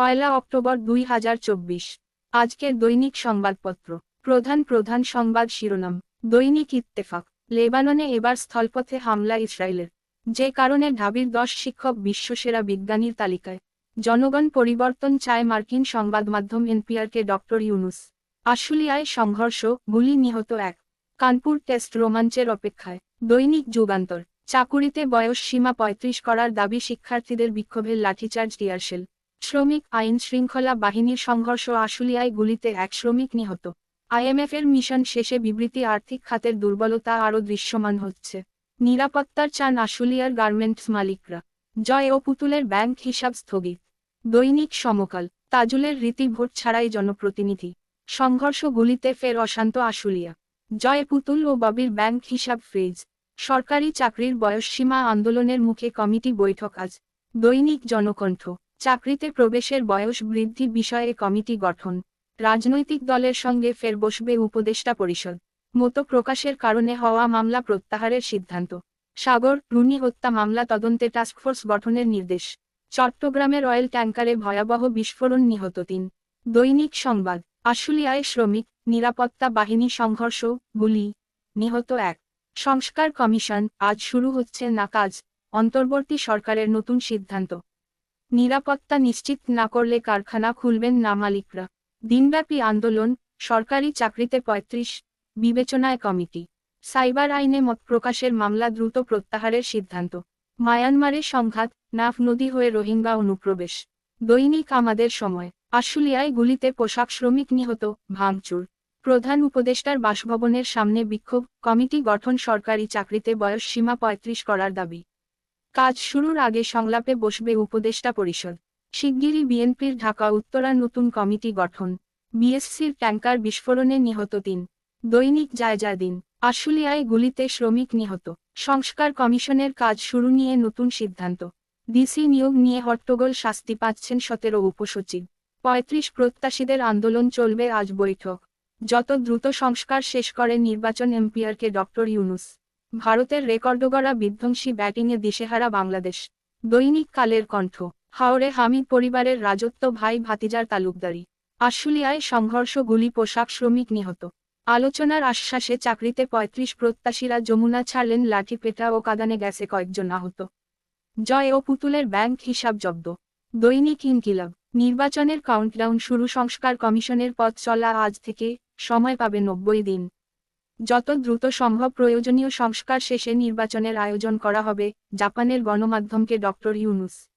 পয়লা October দুই হাজার চব্বিশ। আজকের দৈনিক সংবাদপত্র। প্রধান প্রধান সংবাদ শিরোনাম। দৈনিক ইত্তেফাক। লেবাননে এবার স্থলপথে হামলা ইসরায়েলের। যে কারণে ঢাবির দশ শিক্ষক বিশ্বসেরা বিজ্ঞানীর তালিকায়। জনগণ পরিবর্তন চায় মার্কিন সংবাদ মাধ্যম এনপিআরকে ডক্টর ইউনুস। আশুলিয়ায় সংঘর্ষ, গুলি নিহত এক। কানপুর টেস্ট রোমাঞ্চের অপেক্ষায়। দৈনিক যুগান্তর। চাকুরিতে বয়স সীমা পঁয়ত্রিশ করার দাবি শিক্ষার্থীদের বিক্ষোভের লাঠিচার্জ টিয়ারশেল শ্রমিক আইন শৃঙ্খলা বাহিনীর সংঘর্ষ আশুলিয়ায় গুলিতে এক শ্রমিক নিহত। আইএমএফের মিশন শেষে বিবৃতি আর্থিক খাতের দুর্বলতা আরও দৃশ্যমান হচ্ছে। নিরাপত্তার চান আশুলিয়ার গার্মেন্টস মালিকরা। জয় ও পুতুলের ব্যাংক হিসাব স্থগিত। দৈনিক সমকাল। তাজুলের রীতি ভোট ছাড়াই জনপ্রতিনিধি। সংঘর্ষ গুলিতে ফের অশান্ত আশুলিয়া। জয় পুতুল ও ববির ব্যাংক হিসাব ফ্রিজ। সরকারি চাকরির বয়সসীমা আন্দোলনের মুখে কমিটি বৈঠক আজ। দৈনিক জনকণ্ঠ। চাকরিতে প্রবেশের বয়স বৃদ্ধি বিষয়ে কমিটি গঠন। রাজনৈতিক দলের সঙ্গে ফের বসবে উপদেষ্টা পরিষদ। মতো প্রকাশের কারণে হওয়া মামলা প্রত্যাহারের সিদ্ধান্ত। সাগর, রুনি হত্যা মামলা তদন্তে টাস্কফোর্স গঠনের নির্দেশ। চট্টগ্রামের অয়েল ট্যাঙ্কারে ভয়াবহ বিস্ফোরণ নিহত তিন। দৈনিক সংবাদ, আশুলিয়ায় শ্রমিক, নিরাপত্তা বাহিনী সংঘর্ষ, গুলি, নিহত এক। সংস্কার কমিশন, আজ শুরু হচ্ছে না কাজ অন্তর্বর্তী সরকারের নতুন সিদ্ধান্ত। নিরাপত্তা নিশ্চিত না করলে কারখানা খুলবেন না মালিকরা। দিনব্যাপী আন্দোলন, সরকারি চাকরিতে পঁয়ত্রিশ, বিবেচনায় কমিটি। সাইবার আইনে মত প্রকাশের মামলা দ্রুত প্রত্যাহারের সিদ্ধান্ত। মায়ানমারে সংঘাত, নাফ নদী হয়ে রোহিঙ্গা অনুপ্রবেশ। দৈনিক আমাদের সময়। আশুলিয়ায় গুলিতে পোশাক শ্রমিক নিহত, ভাঙচুর। প্রধান উপদেষ্টার বাসভবনের সামনে বিক্ষোভ, কমিটি গঠন সরকারি চাকরিতে বয়স সীমা পঁয়ত্রিশ করার দাবি। কাজ শুরুর আগে সংলাপে বসবে উপদেষ্টা পরিষদ। শিগগিরই বিএনপির ঢাকা উত্তরা নতুন কমিটি গঠন। বিএসসির ট্যাঙ্কার বিস্ফোরণে নিহত তিন। দৈনিক জায়জা দিন। আশুলিয়ায় গুলিতে শ্রমিক নিহত। সংস্কার কমিশনের কাজ শুরু নিয়ে নতুন সিদ্ধান্ত। ডিসি নিয়োগ নিয়ে হট্টগোল শাস্তি পাচ্ছেন সতেরো উপসচিব। পঁয়ত্রিশ প্রত্যাশীদের আন্দোলন চলবে আজ বৈঠক। যত দ্রুত সংস্কার শেষ করে নির্বাচন এমপিআরকে ডক্টর ইউনুস। ভারতের রেকর্ডগড়া বিধ্বংসী ব্যাটিংয়ে দিশেহারা বাংলাদেশ। দৈনিক কালের কণ্ঠ হাওড়ে হামিদ পরিবারের রাজত্ব ভাই ভাতিজার তালুকদারি। আশুলিয়ায় সংঘর্ষ গুলি পোশাক শ্রমিক নিহত। আলোচনার আশ্বাসে চাকরিতে পঁয়ত্রিশ প্রত্যাশীরা যমুনা ছাড়লেন লাঠিপেটা ও কাদানে গেছে কয়েকজন আহত। জয় ও পুতুলের ব্যাংক হিসাব জব্দ। দৈনিক ইনকিলাব, নির্বাচনের কাউন্টডাউন শুরু সংস্কার কমিশনের পথ চলা আজ থেকে, সময় পাবে নব্বই দিন। যত দ্রুত সম্ভব প্রয়োজনীয় সংস্কার শেষে নির্বাচনের আয়োজন করা হবে, জাপানের গণমাধ্যমকে ডক্টর ইউনুস।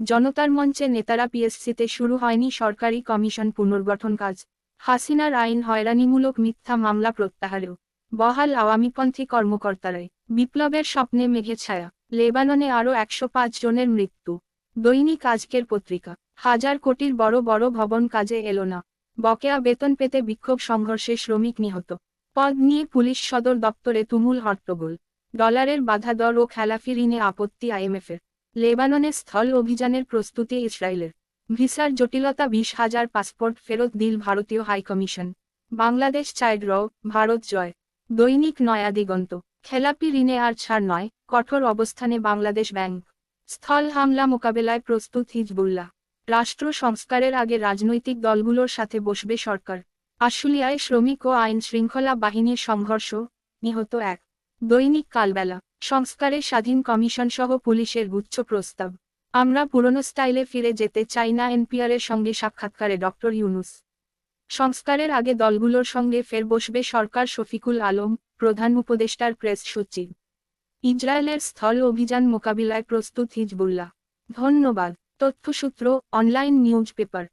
জনতার মঞ্চে নেতারা পিএসসিতে শুরু হয়নি সরকারি কমিশন পুনর্গঠন কাজ। হাসিনার আইন হয়রানিমূলক মিথ্যা মামলা প্রত্যাহারেও। বহাল আওয়ামীপন্থী কর্মকর্তারাই। বিপ্লবের স্বপ্নে মেঘে ছায়া। লেবাননে আরও একশো পাঁচ জনের মৃত্যু। দৈনিক আজকের পত্রিকা। হাজার কোটির বড় বড় ভবন কাজে এলো না। বকেয়া বেতন পেতে বিক্ষোভ সংঘর্ষে শ্রমিক নিহত। পদ নিয়ে পুলিশ সদর দপ্তরে তুমুল হট্টগোল। ডলারের বাধা দর ও খেলাফি ঋণে আপত্তি আইএমএফের। লেবাননে স্থল অভিযানের প্রস্তুতি ইসরায়েলের। ভিসার জটিলতা বিশ হাজার পাসপোর্ট ফেরত দিল ভারতীয় হাইকমিশন। বাংলাদেশ চায় ড্র ভারত জয়। দৈনিক নয়া দিগন্ত। খেলাপি ঋণে আর ছাড় নয়, কঠোর অবস্থানে বাংলাদেশ ব্যাংক। স্থল হামলা মোকাবেলায় প্রস্তুত হিজবুল্লাহ। রাষ্ট্র সংস্কারের আগে রাজনৈতিক দলগুলোর সাথে বসবে সরকার। আশুলিয়ায় শ্রমিক ও আইন শৃঙ্খলা বাহিনীর সংঘর্ষ, নিহত এক। দৈনিক কালবেলা, সংস্কারে স্বাধীন কমিশন সহ পুলিশের গুচ্ছ প্রস্তাব। আমরা পুরনো স্টাইলে ফিরে যেতে চাই না, এনপিআরের সঙ্গে সাক্ষাৎকারে ডক্টর ইউনুস। সংস্কারের আগে দলগুলোর সঙ্গে ফের বসবে সরকার শফিকুল আলম, প্রধান উপদেষ্টার প্রেস সচিব। ইসরায়েলের স্থল অভিযান মোকাবিলায় প্রস্তুত হিজবুল্লাহ। ধন্যবাদ। তথ্যসূত্র, অনলাইন নিউজ পেপার।